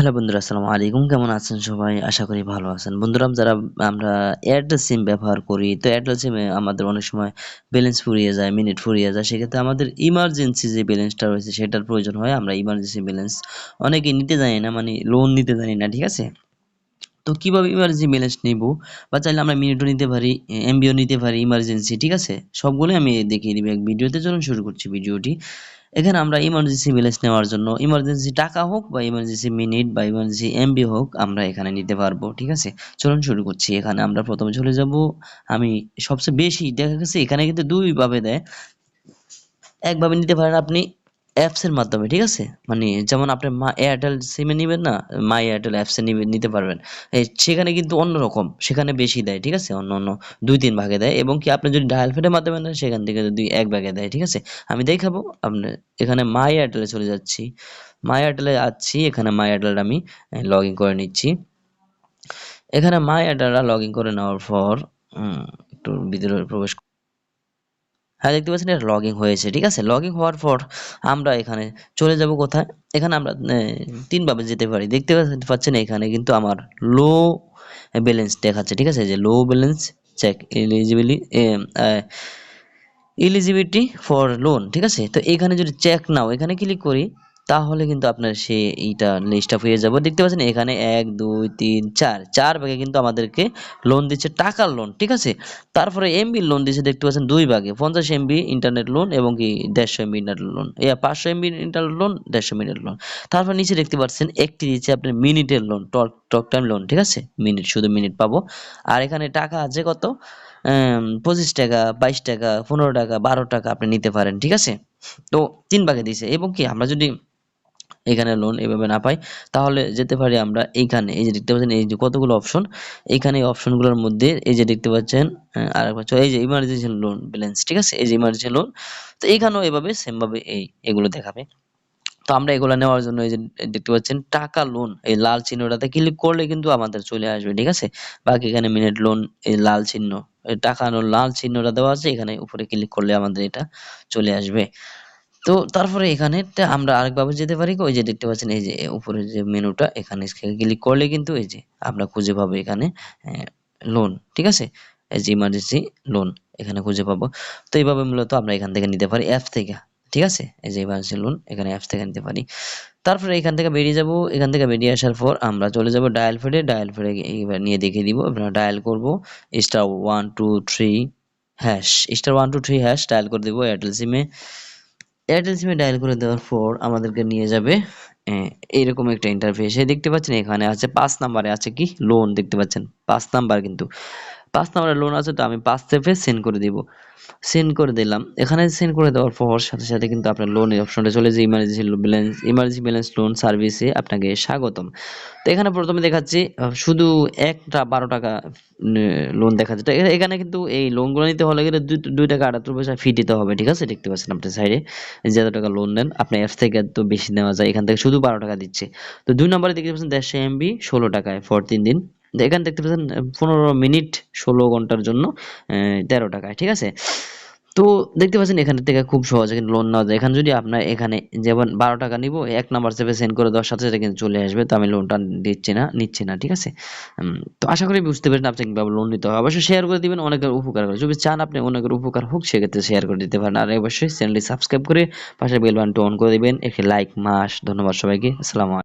Hello বন্ধুরা, আসসালামু আলাইকুম। কেমন আছেন সবাই? আশা করি ভালো আছেন। বন্ধুরা যারা, আমরা এয়ারটেল সিম ব্যবহার করি, তো এয়ারটেল সিমে আমাদের অনেক সময় ব্যালেন্স ফুরিয়ে যায় মিনিট ফুরিয়ে যায়। সেক্ষেত্রে আমাদের ইমার্জেন্সি যে ব্যালেন্সটা রয়েছে, সেটার প্রয়োজন হয়। আমরা ইমার্জেন্সি ব্যালেন্স অনেকে নিতে জানি না মানে লোন নিতে জানি না, ঠিক আছে? তো কীভাবে ইমার্জেন্সি ব্যালেন্স নিব? বা চাইলে আমরা মিনিটও নিতে পারি এমবিও নিতে পারি ইমার্জেন্সি ঠিক আছে? সবগুলোই আমি দেখিয়ে দিব। এক ভিডিওতে চলুন, শুরু করছি ভিডিওটি। এখানে আমরা ইমার্জেন্সি ব্যালেন্স নেওয়ার জন্য ইমার্জেন্সি টাকা হোক বা ইমার্জেন্সি মিনিট বা ইমার্জেন্সি এমবি হোক আমরা এখানে নিতে পারব, ঠিক আছে? চলুন শুরু করছি। এখানে আমরা প্রথমে চলে যাব। আমি সবচেয়ে বেশি দেখা গেছে, এখানে কিন্তু দুইভাবে দেয়। একভাবে নিতে পারেন আপনি অ্যাপসের মাধ্যমে, ঠিক আছে? মানে যেমন আপনি মা এয়ারটেল সিমে নেবেন না মাই এয়ারটেল অ্যাপসে নিবে, নিতে পারবেন। সেখানে কিন্তু অন্যরকম সেখানে বেশি দেয়, ঠিক আছে? অন্য অন্য দুই তিন ভাগে দেয় এবং কি আপনি যদি ডায়াল ফেডের মাধ্যমে নেন, সেখান থেকে যদি এক ভাগে দেয়, ঠিক আছে? আমি দেখাবো আপনি, এখানে মাই এয়ারটেলে চলে যাচ্ছি। মাই এয়ারটেলে যাচ্ছি এখানে মাই এয়ারটেলটা আমি লগ ইন করে নিচ্ছি। এখানে মাই এয়ারটেলটা লগ ইন করে নেওয়ার পর একটু ভিতরে প্রবেশ হ্যাঁ দেখতে পাচ্ছেন এটা লগিং হয়েছে, ঠিক আছে? লগিং হওয়ার পর আমরা এখানে চলে যাব কোথায়? এখানে আমরা তিনভাবে যেতে পারি। দেখতে পাচ্ছেন এখানে কিন্তু আমার লো ব্যালেন্স দেখাচ্ছে, ঠিক আছে? যে low balance check eligibility eligibility for loan ঠিক আছে? তো এখানে যদি চেক নাও, এখানে ক্লিক করি তাহলে কিন্তু আপনার সে এইটা লিস্ট আপ হয়ে যাবে। দেখতে পাচ্ছেন এখানে এক, দুই, তিন, চার। চার ভাগে কিন্তু আমাদেরকে লোন দিচ্ছে টাকার লোন ঠিক আছে? তারপরে এমবি লোন দিচ্ছে, দেখতে পাচ্ছেন দুই ভাগে। পঞ্চাশ এমবি ইন্টারনেট লোন এবং কি দেড়শো এমবি ইন্টারনেট লোন পাঁচশো এমবি ইন্টারনেট লোন দেড়শো মিনিট লোন তারপর নিচে দেখতে পাচ্ছেন একটি দিচ্ছে আপনার মিনিটের loan talk talk time loan ঠিক আছে? মিনিট শুধু মিনিট পাবো। আর এখানে টাকা আছে কত? পঁচিশ টাকা, বাইশ টাকা, পনেরো টাকা, বারো টাকা আপনি নিতে পারেন, ঠিক আছে? তো তিন ভাগে দিছে। এবং কি আমরা যদি এখানে লোন এভাবে না পাই। তাহলে যেতে পারি আমরা এইখানে, এই যে দেখতে পাচ্ছেন, এই যে কতগুলো অপশন এইখানে এই অপশনগুলোর মধ্যে এই যে দেখতে পাচ্ছেন আর এই যে ইমার্জেন্সি লোন ব্যালেন্স ঠিক আছে? এই যে ইমার্জেন্সি লোন তো এইখানেও এভাবে সেমভাবে এই, এগুলো দেখাবে। তো আমরা এগুলো নেওয়ার জন্য এই যে দেখতে পাচ্ছেন, টাকা লোন এই লাল চিহ্নটাতে ক্লিক করলে কিন্তু আমাদের চলে আসবে, ঠিক আছে? বাকি এখানে মিনিট লোন এই লাল চিহ্ন টাকা লাল চিহ্নটা দেওয়া আছে, এখানে উপরে ক্লিক করলে আমাদের এটা চলে আসবে। তো তারপরে এখানে আমরা আরেকভাবে যেতে পারি ওই যে দেখতে পাচ্ছেন, এই যে উপরে যে মেনুটা, এখানে ক্লিক করলে কিন্তু এই যে আমরা খুঁজে পাবো এখানে লোন ঠিক আছে? এই যে ইমার্জেন্সি লোন এখানে খুঁজে পাবো। তো এইভাবে মূলত আমরা এখান থেকে নিতে পারি অ্যাপ থেকে, ঠিক আছে? এই যে ইমার্জেন্সি লোন এখানে অ্যাপস থেকে নিতে পারি। তারপরে এখান থেকে বেরিয়ে যাব। এখান থেকে বেরিয়ে আসার পর আমরা চলে যাব ডায়াল ফেডে ডায়াল ফেডে এবার নিয়ে দেখিয়ে দিব। আপনারা ডায়াল করব star one two three hash star one two three hash dial করে দেবো এয়ারটেল সিমে এয়ারটেল সিমে ডায়াল করে দেওয়ার পর আমাদেরকে নিয়ে যাবে। এইরকম একটা ইন্টারফেস দেখতে পাচ্ছেন এখানে আছে পাঁচ নাম্বারে আছে কি? লোন দেখতে পাচ্ছেন। পাঁচ নাম্বার কিন্তু। পাঁচ নাম্বারের লোন আছে, তো আমি পাঁচ স্টেপে সেন্ড করে দিব। সেন্ড করে দিলাম। এখানে সেন্ড করে দেওয়ার পর সাথে সাথে কিন্তু আপনার লোনের অপশনটা চলে যে emergency balance emergency balance loan সার্ভিসে আপনাকে স্বাগতম। তো এখানে প্রথমে দেখাচ্ছি শুধু একটা বারো টাকা লোন দেখাচ্ছে। তো এখানে কিন্তু এই লোনগুলো নিতে হলে গেলে দুই টাকা আটাত্তর পয়সা ফি দিতে হবে, ঠিক আছে? দেখতে পাচ্ছেন আপনার সাইডে যত টাকা লোন নেন আপনার অ্যাপস থেকে তো বেশি নেওয়া যায়। এখান থেকে শুধু বারো টাকা দিচ্ছে। তো দুই নম্বরে দেখতে পাচ্ছেন দেড়শো এমবি ষোলো টাকায় ফর তিন দিন। এখানে দেখতে পাচ্ছেন পনেরো মিনিট ষোলো ঘণ্টার জন্য তেরো টাকায়, ঠিক আছে? তো দেখতে পাচ্ছেন এখান থেকে খুব সহজে কিন্তু লোন নেওয়া যায়। এখানে যদি আপনার এখানে যেমন বারো টাকা নিব, এক নাম্বার সেভে সেন্ড করে দেওয়ার সাথে সাথে কিন্তু চলে আসবে, তো আমি লোনটা দিচ্ছি না, নিচ্ছি না, ঠিক আছে? তো আশা করি বুঝতে পেরেছেন আপনি কীভাবে লোন নিতে হবে অবশ্যই শেয়ার করে দিবেন, অনেকের উপকার করে। যদি চান আপনি অনেকের উপকার হোক, সেক্ষেত্রে শেয়ার করে দিতে পারেন। আর অবশ্যই চ্যানেলটি সাবস্ক্রাইব করে পাশে বেল অন করে দিবেন। একটি লাইক মাস, ধন্যবাদ সবাইকে। আসসালামু